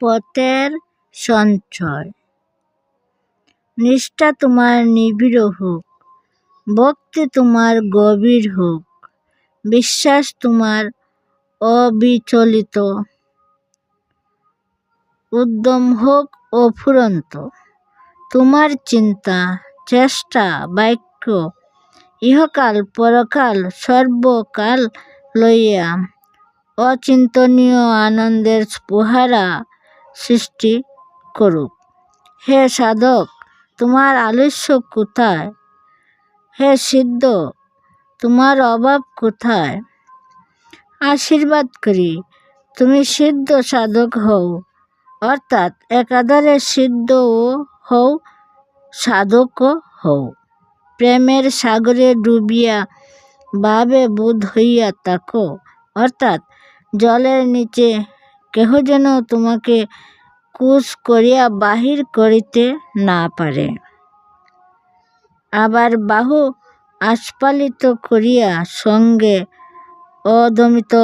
পথের সঞ্চয়। নিষ্ঠা তোমার নিবিড় হোক, ভক্তি তোমার গভীর হোক, বিশ্বাস তোমার অবিচলিত। উদ্যম হোক অফুরন্ত তোমার চিন্তা, চেষ্টা, বাক্য, ইহকাল, পরকাল, সর্বকাল লইয়া অচিন্তনীয় আনন্দের পোহারা সৃষ্টি করুক। হে সাধক, তোমার আলস্য কোথায়? হে সিদ্ধ, তোমার অভাব কোথায়? আশীর্বাদ করি, তুমি সিদ্ধ সাধক হও। অর্থাৎ একাধারে সিদ্ধ ও হও সাধকও হও। প্রেমের সাগরে ডুবিয়া ভাবে বোধ হইয়া থাকো। অর্থাৎ জলের নিচে কেহ যেন তোমাকে কুশ করিয়া বাহির করিতে না পারে। আবার বাহু আস্ফালিত করিয়া সঙ্গে অদমিত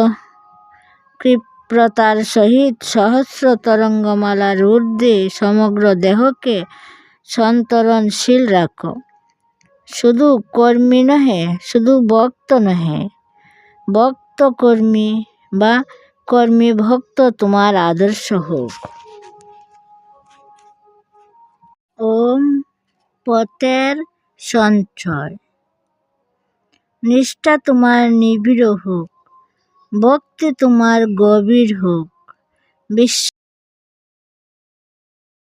ক্ষিপ্রতার সহিত সহস্র তরঙ্গমালার ঊর্ধ্বে সমগ্র দেহকে সন্তরণশীল রাখো। শুধু কর্মী নহে, শুধু ভক্ত নহে ভক্ত কর্মী বা কর্মী ভক্ত তোমার আদর্শ হোক। ওম পথের সঞ্চয়। নিষ্ঠা তোমার নিবিড় হোক, ভক্তি তোমার গভীর হোক, বিশ্বাস